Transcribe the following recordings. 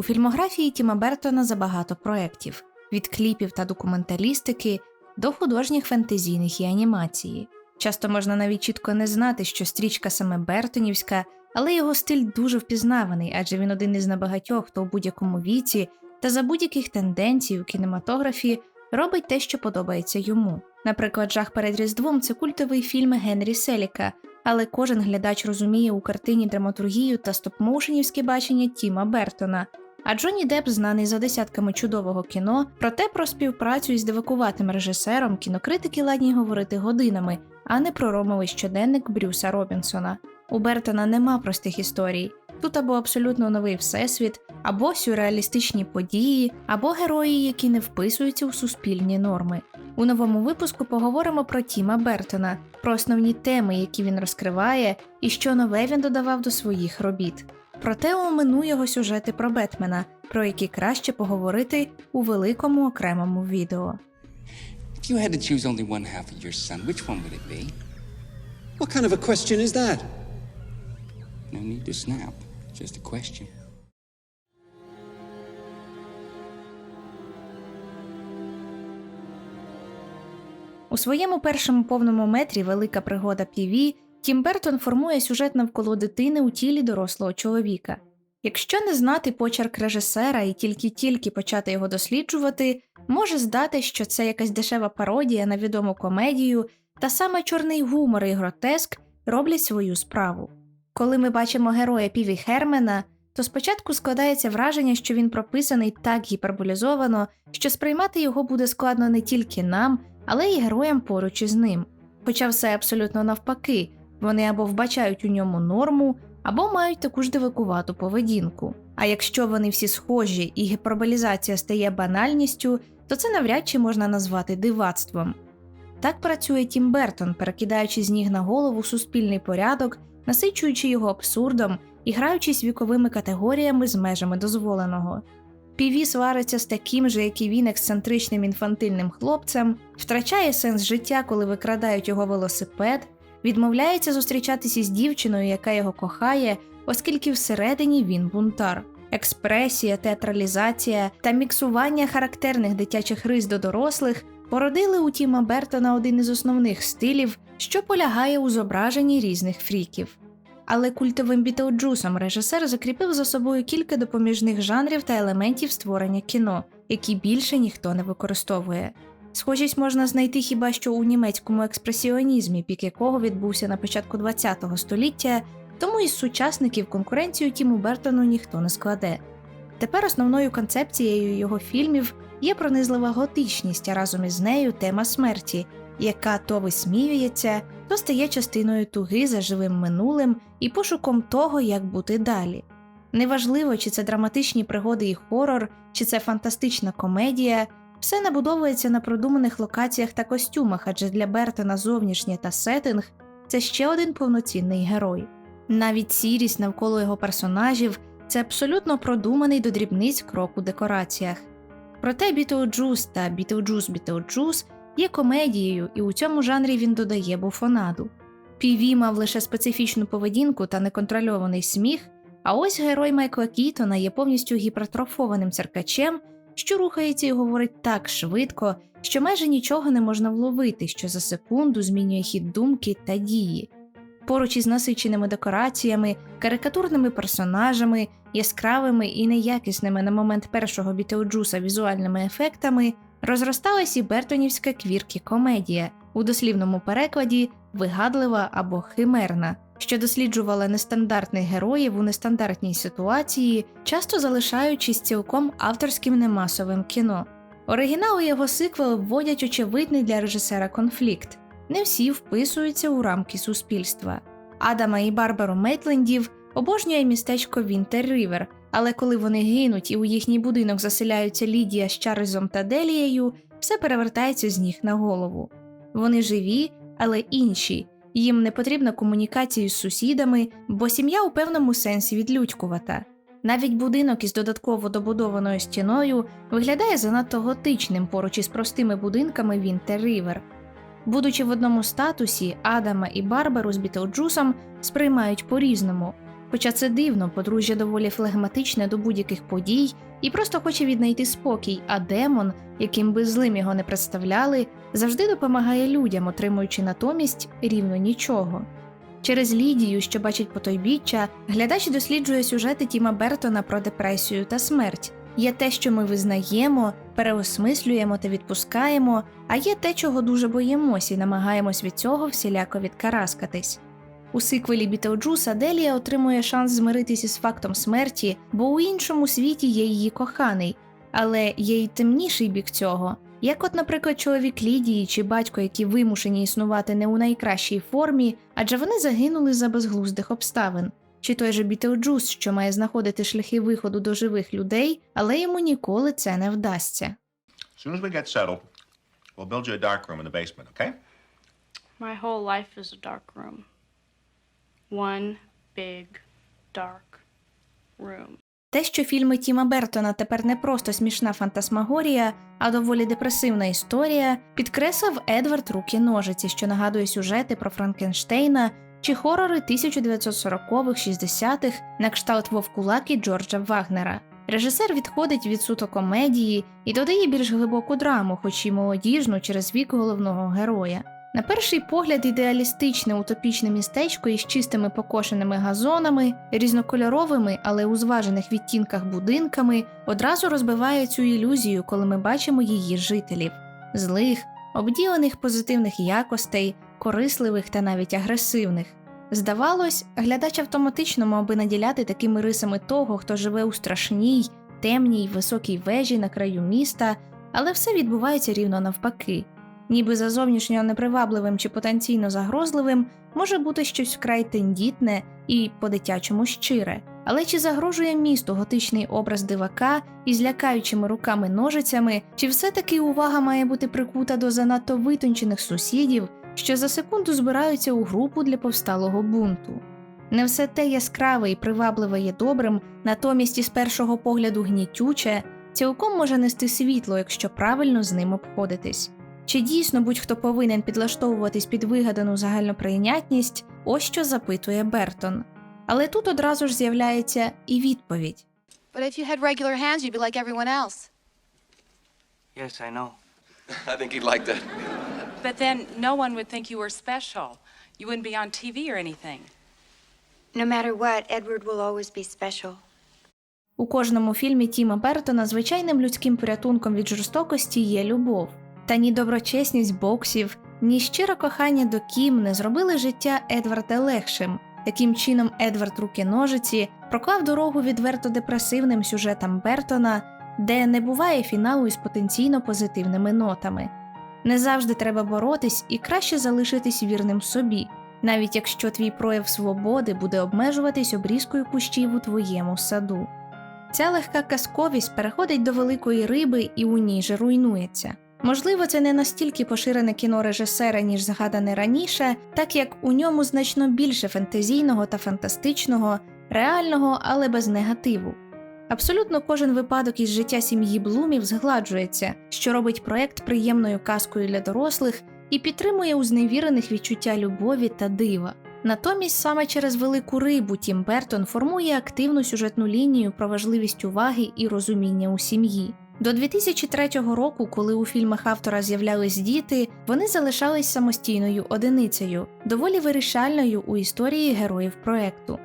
У фільмографії Тіма Бертона забагато проєктів від кліпів та документалістики до художніх фентезійних і анімації. Часто можна навіть чітко не знати, що стрічка саме Бертонівська, але його стиль дуже впізнаваний, адже він один із небагатьох, хто у будь-якому віці та за будь-яких тенденцій у кінематографі робить те, що подобається йому. Наприклад, Жах перед Різдвом це культовий фільм Генрі Селіка, але кожен глядач розуміє у картині драматургію та стоп-моушенівське бачення Тіма Бертона. А Джонні Депп знаний за десятками чудового кіно, проте про співпрацю із дивакуватим режисером кінокритики ладні говорити годинами, а не про ромовий щоденник Брюса Робінсона. У Бертона нема простих історій. Тут або абсолютно новий всесвіт, або сюрреалістичні події, або герої, які не вписуються у суспільні норми. У новому випуску поговоримо про Тіма Бертона, про основні теми, які він розкриває, і що нове він додавав до своїх робіт. Проте омину його сюжети про Бетмена, про які краще поговорити у великому окремому відео. If you had to choose only one half of your son, which one would it be? What kind of a question is that? No need to snap. Just a question. У своєму першому повному метрі Велика пригода Піві Тім Бертон формує сюжет навколо дитини у тілі дорослого чоловіка. Якщо не знати почерк режисера і тільки-тільки почати його досліджувати, може здати, що це якась дешева пародія на відому комедію, та саме чорний гумор і гротеск роблять свою справу. Коли ми бачимо героя Піві Хермена, то спочатку складається враження, що він прописаний так гіперболізовано, що сприймати його буде складно не тільки нам, але й героям поруч із ним. Хоча все абсолютно навпаки, вони або вбачають у ньому норму, або мають таку ж дивакувату поведінку. А якщо вони всі схожі і гіперболізація стає банальністю, то це навряд чи можна назвати дивацтвом. Так працює Тім Бертон, перекидаючи з ніг на голову суспільний порядок, насичуючи його абсурдом і граючись віковими категоріями з межами дозволеного. Піві свариться з таким же, як і він, ексцентричним інфантильним хлопцем, втрачає сенс життя, коли викрадають його велосипед, відмовляється зустрічатися з дівчиною, яка його кохає, оскільки всередині він бунтар. Експресія, театралізація та міксування характерних дитячих рис до дорослих породили у Тіма Бертона один із основних стилів, що полягає у зображенні різних фріків. Але культовим Бітлджусом режисер закріпив за собою кілька допоміжних жанрів та елементів створення кіно, які більше ніхто не використовує. Схожість можна знайти хіба що у німецькому експресіонізмі, пік якого відбувся на початку ХХ століття, тому із сучасників конкуренцію Тіму Бертону ніхто не складе. Тепер основною концепцією його фільмів є пронизлива готичність, а разом із нею тема смерті, яка то висміюється, то стає частиною туги за живим минулим і пошуком того, як бути далі. Неважливо, чи це драматичні пригоди і хорор, чи це фантастична комедія, все набудовується на продуманих локаціях та костюмах, адже для Бертона зовнішнє та сеттинг – це ще один повноцінний герой. Навіть сірість навколо його персонажів це абсолютно продуманий до дрібниць крок у декораціях. Проте Бітлджус та Бітлджус Бітлджус є комедією, і у цьому жанрі він додає буфонаду. Піві мав лише специфічну поведінку та неконтрольований сміх, а ось герой Майкла Кітона є повністю гіпертрофованим циркачем, що рухається і говорить так швидко, що майже нічого не можна вловити, що за секунду змінює хід думки та дії. Поруч із насиченими декораціями, карикатурними персонажами, яскравими і неякісними на момент першого Бітлджуса візуальними ефектами, розросталась і Бертонівська квіркі комедія, у дослівному перекладі вигадлива або химерна, що досліджувала нестандартних героїв у нестандартній ситуації, часто залишаючись цілком авторським немасовим кіно. Оригінал і його сиквел вводять очевидний для режисера конфлікт. Не всі вписуються у рамки суспільства. Адама і Барбару Мейтлендів обожнює містечко Вінтер Рівер, але коли вони гинуть і у їхній будинок заселяються Лідія з Чарльзом та Делією, все перевертається з ніг на голову. Вони живі, але інші. Їм не потрібна комунікація з сусідами, бо сім'я у певному сенсі відлюдькувата. Навіть будинок із додатково добудованою стіною виглядає занадто готичним поруч із простими будинками Вінтер Рівер. Будучи в одному статусі, Адама і Барбару з Бітлджусом сприймають по-різному. Хоча це дивно, подружжя доволі флегматичне до будь-яких подій і просто хоче віднайти спокій, а демон, яким би злим його не представляли, завжди допомагає людям, отримуючи натомість рівно нічого. Через Лідію, що бачить потойбіччя, глядач досліджує сюжети Тіма Бертона про депресію та смерть. Є те, що ми визнаємо, переосмислюємо та відпускаємо, а є те, чого дуже боїмось і намагаємось від цього всіляко відкараскатись. У сиквелі Бітлджуса Делія отримує шанс змиритися з фактом смерті, бо у іншому світі є її коханий, але є й темніший бік цього. Як, от, наприклад, чоловік Лідії чи батько, які вимушені існувати не у найкращій формі, адже вони загинули за безглуздих обставин, чи той же Бітлджус, що має знаходити шляхи виходу до живих людей, але йому ніколи це не вдасться. Soon as we get settled, we'll build you a dark room in the basement, okay? My whole life is a dark room. One big dark room. Те, що фільми Тіма Бертона тепер не просто смішна фантасмагорія, а доволі депресивна історія, підкреслив Едвард Руки Ножиці, що нагадує сюжети про Франкенштейна чи хорори 1940-х-60-х на кшталт Вовкулаки Джорджа Вагнера. Режисер відходить від суто комедії і додає більш глибоку драму, хоч і молодіжну через вік головного героя. На перший погляд, ідеалістичне утопічне містечко із чистими покошеними газонами, різнокольоровими, але у зважених відтінках будинками одразу розбиває цю ілюзію, коли ми бачимо її жителів злих, обділених позитивних якостей, корисливих та навіть агресивних. Здавалось, глядач автоматично мав би наділяти такими рисами того, хто живе у страшній, темній, високій вежі на краю міста, але все відбувається рівно навпаки. Ніби за зовнішньо непривабливим чи потенційно загрозливим може бути щось вкрай тендітне і по-дитячому щире. Але чи загрожує місту готичний образ дивака із лякаючими руками ножицями, чи все-таки увага має бути прикута до занадто витончених сусідів, що за секунду збираються у групу для повсталого бунту? Не все те яскраве і привабливе є добрим, натомість із першого погляду гнітюче, цілком може нести світло, якщо правильно з ним обходитись. Чи дійсно будь-хто повинен підлаштовуватись під вигадану загальноприйнятність, ось що запитує Бертон. Але тут одразу ж з'являється і відповідь. But if you had regular hands, you'd be like everyone else. Yes, I know. I think he'd like that. But then no one would think you were special. You wouldn't be on TV or anything. No matter what, Edward will always be special. У кожному фільмі Тіма Бертона звичайним людським порятунком від жорстокості є любов. Та ні доброчесність боксів, ні щире кохання до Кім не зробили життя Едварда легшим. Таким чином, Едвард руки ножиці проклав дорогу відверто депресивним сюжетам Бертона, де не буває фіналу із потенційно позитивними нотами. Не завжди треба боротись і краще залишитись вірним собі, навіть якщо твій прояв свободи буде обмежуватись обрізкою кущів у твоєму саду. Ця легка казковість переходить до великої риби і у ній же руйнується. Можливо, це не настільки поширене кіно режисера, ніж згадане раніше, так як у ньому значно більше фентезійного та фантастичного, реального, але без негативу. Абсолютно кожен випадок із життя сім'ї Блумів згладжується, що робить проект приємною казкою для дорослих і підтримує у зневірених відчуття любові та дива. Натомість саме через велику рибу Тім Бертон формує активну сюжетну лінію про важливість уваги і розуміння у сім'ї. До 2003 року, коли у фільмах автора з'являлись діти, вони залишались самостійною одиницею, доволі вирішальною у історії героїв проекту.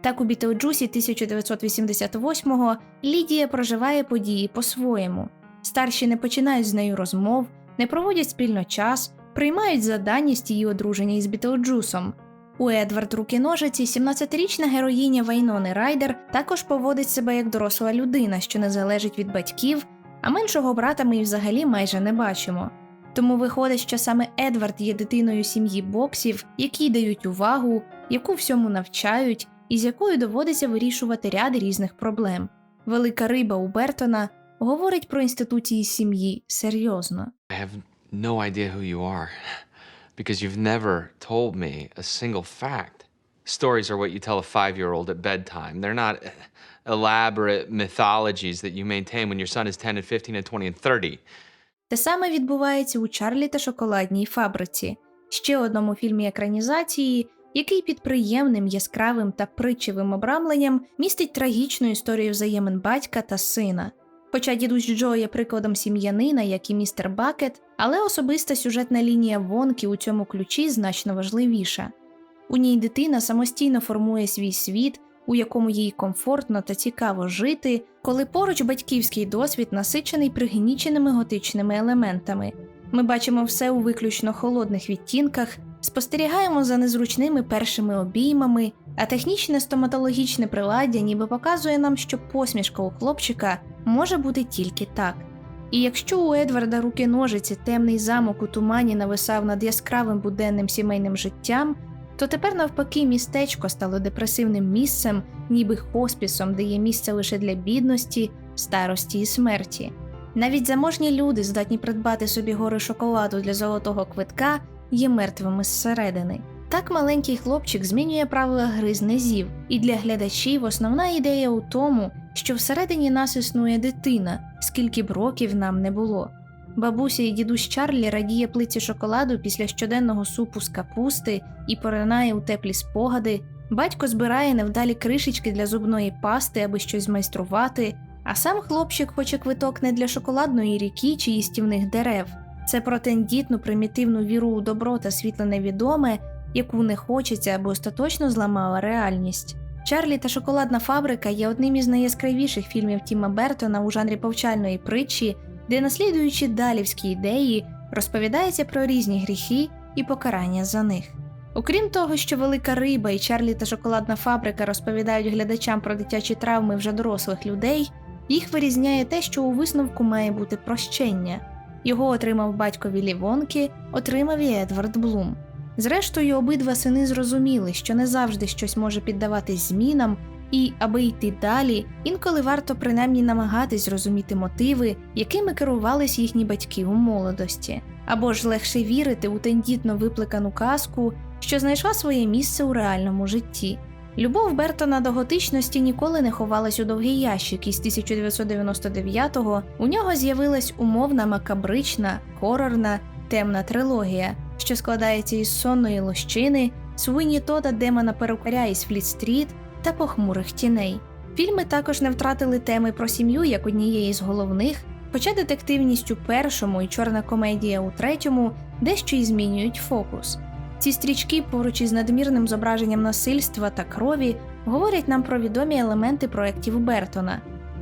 Так у Бітлджусі 1988-го Лідія проживає події по-своєму. Старші не починають з нею розмов, не проводять спільно час, приймають за даність її одруження із Бітлджусом. У Едвард руки ножиці 17-річна героїня Вайнони Райдер також поводить себе як доросла людина, що не залежить від батьків, а меншого брата ми й взагалі майже не бачимо. Тому виходить, що саме Едвард є дитиною сім'ї боксів, які дають увагу, яку всьому навчають, і з якою доводиться вирішувати ряд різних проблем. Велика риба у Бертона говорить про інституції сім'ї серйозно. I have no idea who you are because you've never told me a single fact. Stories are what you tell a five year old at bedtime. They're not uh, elaborate mythologies that you maintain when your son is 10 and 15 and 20 and 30. Те саме відбувається у Чарлі та шоколадній фабриці, ще одному фільмі екранізації, який під приємним, яскравим та притчевим обрамленням містить трагічну історію взаємин батька та сина. Хоча дідусь Джо є прикладом сім'янина, як і містер Бакет, але особиста сюжетна лінія Вонки у цьому ключі значно важливіша. У ній дитина самостійно формує свій світ, у якому їй комфортно та цікаво жити, коли поруч батьківський досвід насичений пригніченими готичними елементами. Ми бачимо все у виключно холодних відтінках, спостерігаємо за незручними першими обіймами, а технічне стоматологічне приладдя ніби показує нам, що посмішка у хлопчика може бути тільки так. І якщо у Едварда руки ножиці темний замок у тумані нависав над яскравим буденним сімейним життям, то тепер навпаки містечко стало депресивним місцем, ніби хоспісом, де є місце лише для бідності, старості і смерті. Навіть заможні люди здатні придбати собі гори шоколаду для золотого квитка, є мертвими зсередини. Так маленький хлопчик змінює правила гри з низів, і для глядачів основна ідея у тому, що всередині нас існує дитина, скільки б років нам не було. Бабуся і дідусь Чарлі радіє плиці шоколаду після щоденного супу з капусти і поринає у теплі спогади. Батько збирає невдалі кришечки для зубної пасти, аби щось змайструвати. А сам хлопчик хоче квиток не для шоколадної ріки чи їстівних дерев. Це про тендітну примітивну віру у добро та світле невідоме, яку не хочеться, аби остаточно зламала реальність. Чарлі та шоколадна фабрика є одним із найяскравіших фільмів Тіма Бертона у жанрі повчальної притчі, де, наслідуючи далівські ідеї, розповідається про різні гріхи і покарання за них. Окрім того, що велика риба і Чарлі та шоколадна фабрика розповідають глядачам про дитячі травми вже дорослих людей, їх вирізняє те, що у висновку має бути прощення. Його отримав батько Віллі Вонки, отримав і Едвард Блум. Зрештою, обидва сини зрозуміли, що не завжди щось може піддаватись змінам, і, аби йти далі, інколи варто принаймні намагатись зрозуміти мотиви, якими керувались їхні батьки у молодості, або ж легше вірити у тендітно виплекану казку, що знайшла своє місце у реальному житті. Любов Бертона до готичності ніколи не ховалась у довгий ящик, і з 1999-го у нього з'явилась умовна макабрична, хорорна, темна трилогія, що складається із сонної лощини, Суині Тода демона перукаря із Фліт-стріт та похмурих тіней. Фільми також не втратили теми про сім'ю як однієї з головних, хоча детективність у першому і чорна комедія у третьому дещо і змінюють фокус. Ці стрічки, поруч із надмірним зображенням насильства та крові, говорять нам про відомі елементи проєктів Бертона.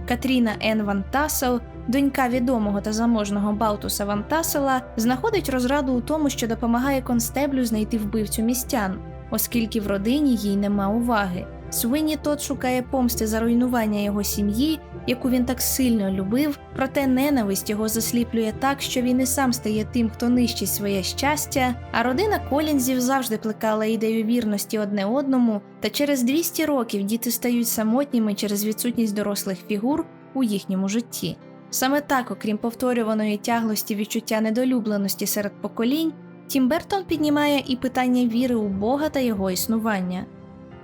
Катріна Ен Ван Тассел, донька відомого та заможного Балтуса Ван Тассела, знаходить розраду у тому, що допомагає констеблю знайти вбивцю містян, оскільки в родині їй нема уваги. Суині Тот шукає помсти за руйнування його сім'ї, яку він так сильно любив, проте ненависть його засліплює так, що він і сам стає тим, хто нищить своє щастя. А родина Колінзів завжди плекала ідею вірності одне одному, та через 200 років діти стають самотніми через відсутність дорослих фігур у їхньому житті. Саме так, окрім повторюваної тяглості відчуття недолюбленості серед поколінь, Тім Бертон піднімає і питання віри у Бога та його існування.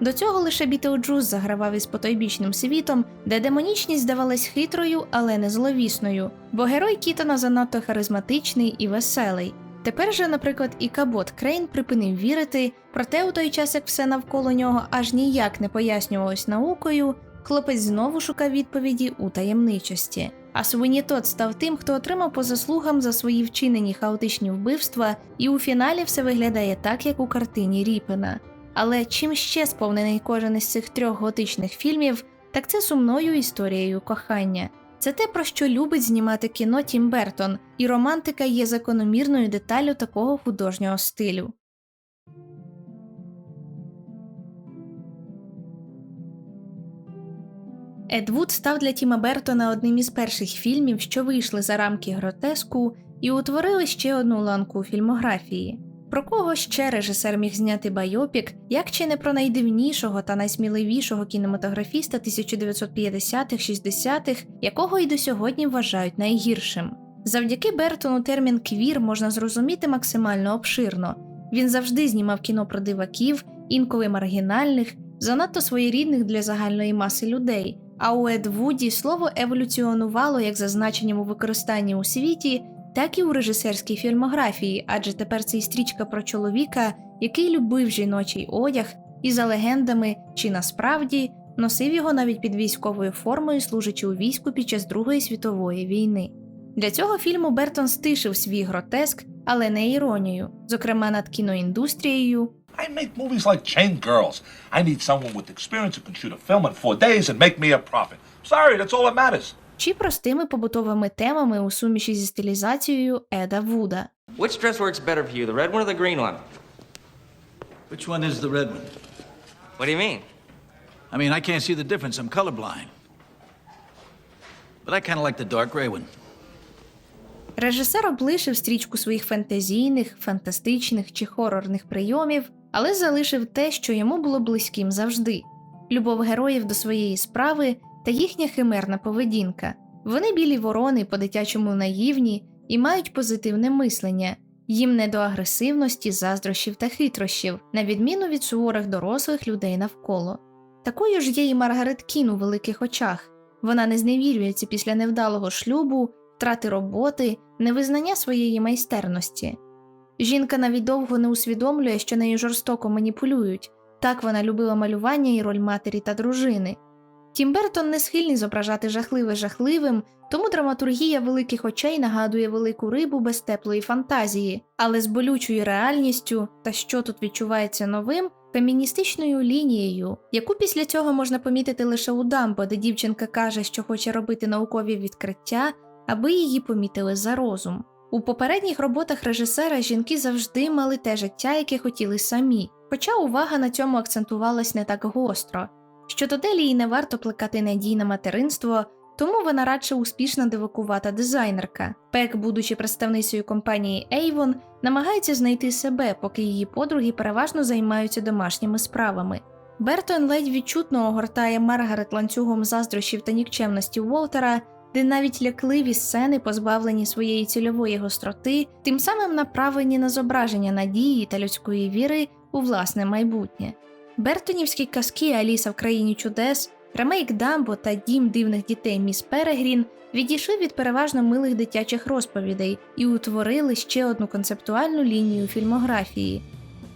До цього лише Бітлджус загравав із потойбічним світом, де демонічність здавалась хитрою, але не зловісною, бо герой Кітона занадто харизматичний і веселий. Тепер же, наприклад, і Кабот Крейн припинив вірити, проте у той час, як все навколо нього аж ніяк не пояснювалось наукою, хлопець знову шукав відповіді у таємничості. А Суині став тим, хто отримав по заслугам за свої вчинені хаотичні вбивства, і у фіналі все виглядає так, як у картині Ріпена. Але чим ще сповнений кожен із цих трьох готичних фільмів, так це сумною історією кохання. Це те, про що любить знімати кіно Тім Бертон, і романтика є закономірною деталлю такого художнього стилю. Ед Вуд став для Тіма Бертона одним із перших фільмів, що вийшли за рамки гротеску, і утворили ще одну ланку фільмографії. Про кого ще режисер міг зняти байопік, як чи не про найдивнішого та найсміливішого кінематографіста 1950-х-60-х, якого й до сьогодні вважають найгіршим. Завдяки Бертону термін квір можна зрозуміти максимально обширно. Він завжди знімав кіно про диваків, інколи маргінальних, занадто своєрідних для загальної маси людей. А у Ед Вуді слово еволюціонувало як за значенням у використанні у світі, так і у режисерській фільмографії, адже тепер це і стрічка про чоловіка, який любив жіночий одяг, і за легендами, чи насправді носив його навіть під військовою формою, служачи у війську під час Другої світової війни. Для цього фільму Бертон стишив свій гротеск, але не іронію, зокрема над кіноіндустрією, I make movies like Chain Girls. I need someone with experience who can shoot a film in four days and make me a profit. Sorry, that's all that matters. чи простими побутовими темами у суміші зі стилізацією Еда Вуда. Which dress works better for you, the red one or the green one? Which one is the red one? What do you mean? I mean, I can't see the difference. I'm colorblind. But I kind of like the dark gray one. Режисер облишив стрічку своїх фентезійних, фантастичних чи хорорних прийомів, але залишив те, що йому було близьким завжди: любов героїв до своєї справи та їхня химерна поведінка. Вони білі ворони, по-дитячому наївні і мають позитивне мислення. Їм не до агресивності, заздрощів та хитрощів, на відміну від суворих дорослих людей навколо. Такою ж є і Маргарет Кін у великих очах. Вона не зневірюється після невдалого шлюбу, втрати роботи, невизнання своєї майстерності. Жінка навіть довго не усвідомлює, що нею жорстоко маніпулюють. Так вона любила малювання і роль матері та дружини. Тім Бертон не схильний зображати жахливе жахливим, тому драматургія великих очей нагадує велику рибу без теплої фантазії, але з болючою реальністю та що тут відчувається новим, феміністичною лінією, яку після цього можна помітити лише у Дамбо, де дівчинка каже, що хоче робити наукові відкриття, аби її помітили за розум. У попередніх роботах режисера жінки завжди мали те життя, яке хотіли самі, хоча увага на цьому акцентувалась не так гостро. Щодо Делії не варто плекати надій на материнство, тому вона радше успішна дивакувата дизайнерка. Пек, будучи представницею компанії Avon, намагається знайти себе, поки її подруги переважно займаються домашніми справами. Бертон ледь відчутно огортає Маргарет ланцюгом заздрощів та нікчемності Уолтера, де навіть лякливі сцени, позбавлені своєї цільової гостроти, тим самим направлені на зображення надії та людської віри у власне майбутнє. Бертонівські казки Аліса в країні чудес, ремейк Дамбо та Дім дивних дітей Міс Перегрін відійшли від переважно милих дитячих розповідей і утворили ще одну концептуальну лінію фільмографії.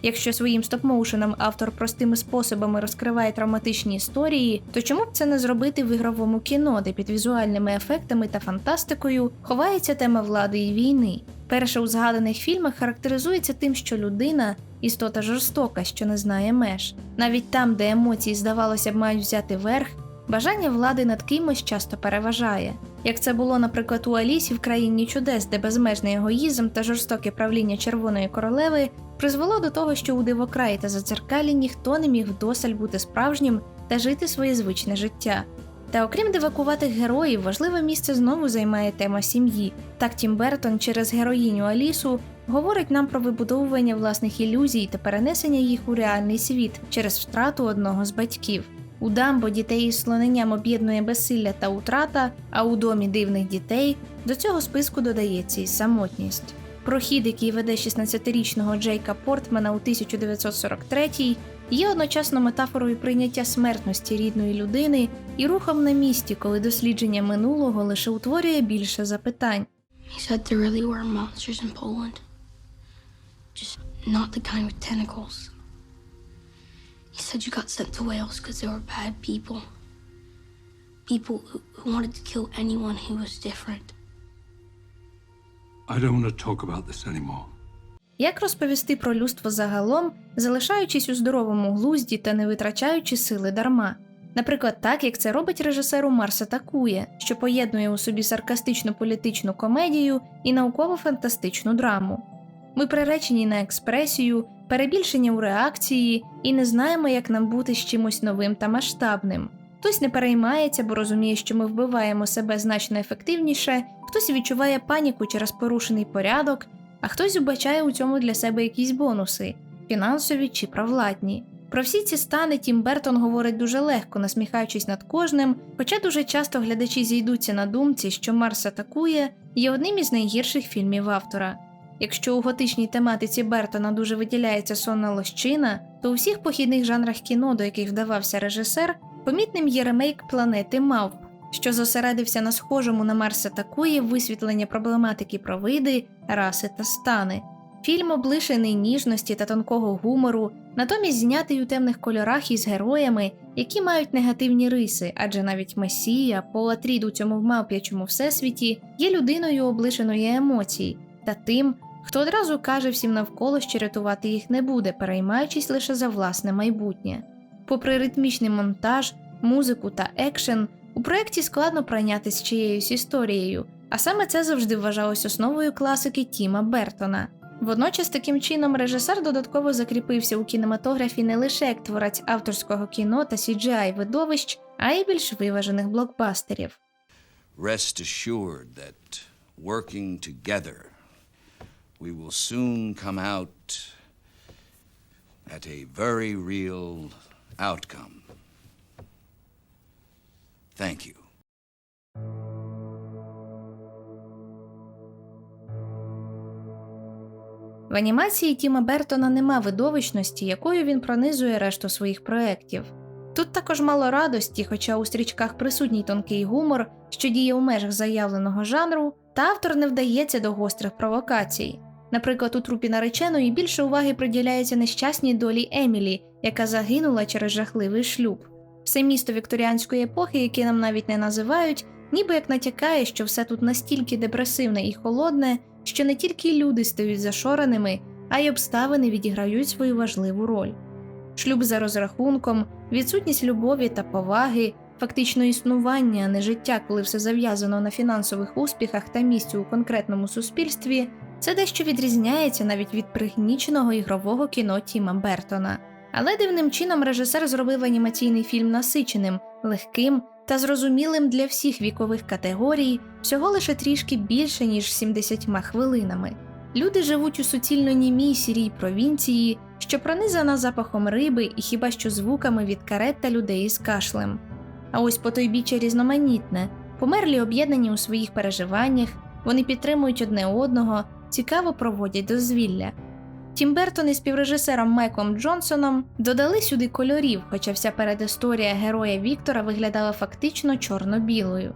Якщо своїм стоп-моушеном автор простими способами розкриває травматичні історії, то чому б це не зробити в ігровому кіно, де під візуальними ефектами та фантастикою ховається тема влади і війни? Перше у згаданих фільмах характеризується тим, що людина істота жорстока, що не знає меж. Навіть там, де емоції, здавалося б, мають взяти верх, бажання влади над кимось часто переважає. Як це було, наприклад, у Алісі в країні чудес, де безмежний егоїзм та жорстоке правління Червоної королеви призвело до того, що у дивокраї та зацеркалі ніхто не міг вдосаль бути справжнім та жити своє звичне життя. Та окрім дивакуватих героїв, важливе місце знову займає тема сім'ї. Так Тім Бертон через героїню Алісу говорить нам про вибудовування власних ілюзій та перенесення їх у реальний світ через втрату одного з батьків. У Дамбо дітей із слоненням об'єднує безсилля та утрата, а у домі дивних дітей до цього списку додається і самотність. Прохід, який веде 16-річного Джейка Портмана у 1943-й, є одночасно метафорою прийняття смертності рідної людини і рухом на місці, коли дослідження минулого лише утворює більше запитань. He said there. Just not the kind with tentacles. He said you got sent to Wales because they were bad people. People who, who wanted to kill anyone who was different. I don't want to talk about this anymore. Як розповісти про людство загалом, залишаючись у здоровому глузді та не витрачаючи сили дарма? Наприклад, так як це робить режисер у Марс атакує, що поєднує у собі саркастичну політичну комедію і науково-фантастичну драму. Ми приречені на експресію, перебільшення у реакції і не знаємо, як нам бути з чимось новим та масштабним. Хтось не переймається, бо розуміє, що ми вбиваємо себе значно ефективніше, хтось відчуває паніку через порушений порядок, а хтось вбачає у цьому для себе якісь бонуси фінансові чи провладні. Про всі ці стани Тім Бертон говорить дуже легко, насміхаючись над кожним, хоча дуже часто глядачі зійдуться на думці, що Марс атакує є одним із найгірших фільмів автора. Якщо у готичній тематиці Бертона дуже виділяється сонна лощина, то у всіх похідних жанрах кіно, до яких вдавався режисер, помітним є ремейк планети Мавп. що зосередився на схожому на Марс атакує висвітлення проблематики про види, раси та стани. Фільм облишений ніжності та тонкого гумору, натомість знятий у темних кольорах із героями, які мають негативні риси, адже навіть Месія, Пола Трід у цьому вмавп'ячому всесвіті є людиною облишеної емоцій, та тим, хто одразу каже всім навколо, що рятувати їх не буде, переймаючись лише за власне майбутнє. Попри ритмічний монтаж, музику та екшен, у проєкті складно пройнятися чиєюсь історією, а саме це завжди вважалось основою класики Тіма Бертона. Водночас таким чином режисер додатково закріпився у кінематографі не лише як творець авторського кіно та CGI видовищ, а й більш виважених блокбастерів. Rest assured that working together, we will soon come out at a very real outcome. Thank you. В анімації Тіма Бертона нема видовищності, якою він пронизує решту своїх проєктів. Тут також мало радості, хоча у стрічках присутній тонкий гумор, що діє у межах заявленого жанру, та автор не вдається до гострих провокацій. Наприклад, у трупі нареченої більше уваги приділяється нещасній долі Емілі, яка загинула через жахливий шлюб. Все місто вікторіанської епохи, яке нам навіть не називають, ніби як натякає, що все тут настільки депресивне і холодне, що не тільки люди стають зашореними, а й обставини відіграють свою важливу роль. Шлюб за розрахунком, відсутність любові та поваги, фактично існування, а не життя, коли все зав'язано на фінансових успіхах та місці у конкретному суспільстві, це дещо відрізняється навіть від пригніченого ігрового кіно Тіма Бертона. Але дивним чином режисер зробив анімаційний фільм насиченим, легким та зрозумілим для всіх вікових категорій, всього лише трішки більше ніж 70 хвилинами. Люди живуть у суцільно німій сірій провінції, що пронизана запахом риби і хіба що звуками від карет та людей із кашлем. А ось потойбіччя різноманітне, померлі об'єднані у своїх переживаннях, вони підтримують одне одного, цікаво проводять дозвілля. Тім Бертон із співрежисером Майком Джонсоном додали сюди кольорів, хоча вся передісторія героя Віктора виглядала фактично чорно-білою.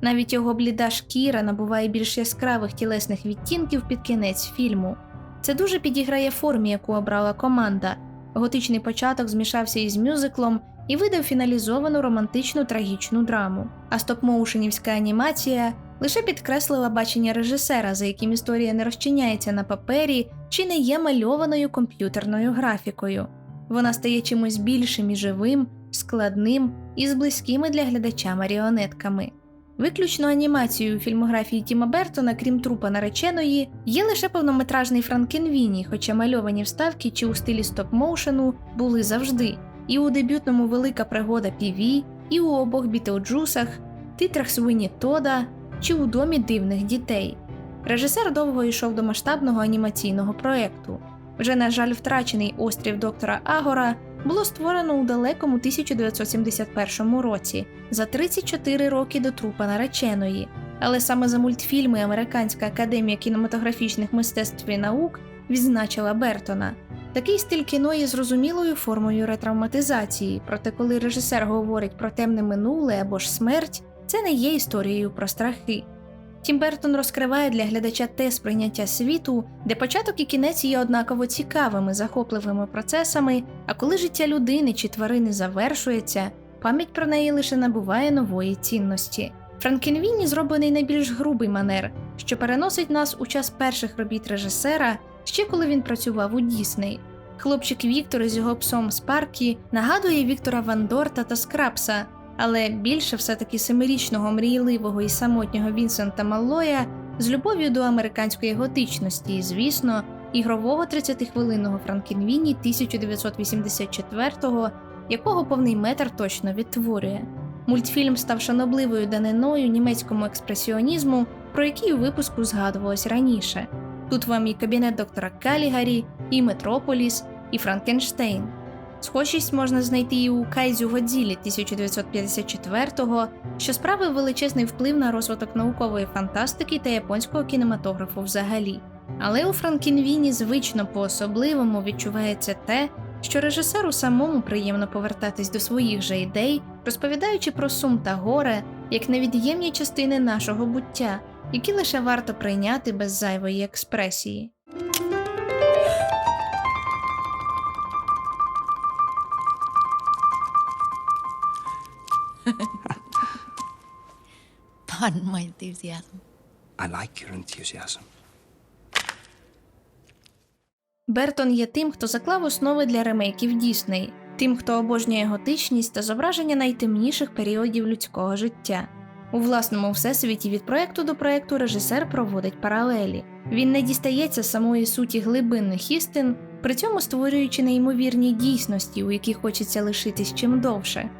Навіть його бліда шкіра набуває більш яскравих тілесних відтінків під кінець фільму. Це дуже підіграє формі, яку обрала команда. Готичний початок змішався із мюзиклом і видав фіналізовану романтичну трагічну драму. А стоп-моушенівська анімація лише підкреслила бачення режисера, за яким історія не розчиняється на папері чи не є мальованою комп'ютерною графікою. Вона стає чимось більшим і живим, складним і з близькими для глядача маріонетками. Виключно анімацією у фільмографії Тіма Бертона, крім трупа нареченої, є лише повнометражний Франкенвіні, хоча мальовані вставки чи у стилі стоп-моушену були завжди, і у дебютному Велика пригода Піві, і у обох Бітлджусах, титрах Свині Тода чи у домі дивних дітей. Режисер довго йшов до масштабного анімаційного проєкту. Вже, на жаль, втрачений острів доктора Агора було створено у далекому 1971 році, за 34 роки до трупа нареченої. Але саме за мультфільми Американська академія кінематографічних мистецтв і наук відзначила Бертона. Такий стиль кіно є зрозумілою формою ретравматизації, проте коли режисер говорить про темне минуле або ж смерть, це не є історією про страхи. Тім Бертон розкриває для глядача те сприйняття світу, де початок і кінець є однаково цікавими, захопливими процесами, а коли життя людини чи тварини завершується, пам'ять про неї лише набуває нової цінності. Франкенвіні зроблений найбільш грубий манер, що переносить нас у час перших робіт режисера, ще коли він працював у Дісней. Хлопчик Віктор із його псом Спаркі нагадує Віктора Вандорта та Скрапса, але більше все-таки семирічного мрійливого і самотнього Вінсента Маллоя з любов'ю до американської готичності і, звісно, ігрового 30-хвилинного Франкенвіні 1984-го, якого повний метр точно відтворює. Мультфільм став шанобливою даниною німецькому експресіонізму, про який у випуску згадувалось раніше. Тут вам і кабінет доктора Калігарі, і Метрополіс, і Франкенштейн. Схожість можна знайти і у Кайзю Годзілі 1954-го, що справив величезний вплив на розвиток наукової фантастики та японського кінематографу взагалі. Але у Франкінвіні звично по-особливому відчувається те, що режисеру самому приємно повертатись до своїх же ідей, розповідаючи про сум та горе, як невід'ємні частини нашого буття, які лише варто прийняти без зайвої експресії. Pardon my enthusiasm. I like your enthusiasm. Бертон є тим, хто заклав основи для ремейків Дісней, тим, хто обожнює готичність та зображення найтемніших періодів людського життя. У власному всесвіті від проекту до проекту режисер проводить паралелі. Він не дістається самої суті глибинних істин, при цьому створюючи неймовірні дійсності, у яких хочеться лишитись чим довше.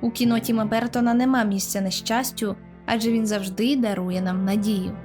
У кіно Тіма Бертона нема місця нещастю, адже він завжди дарує нам надію.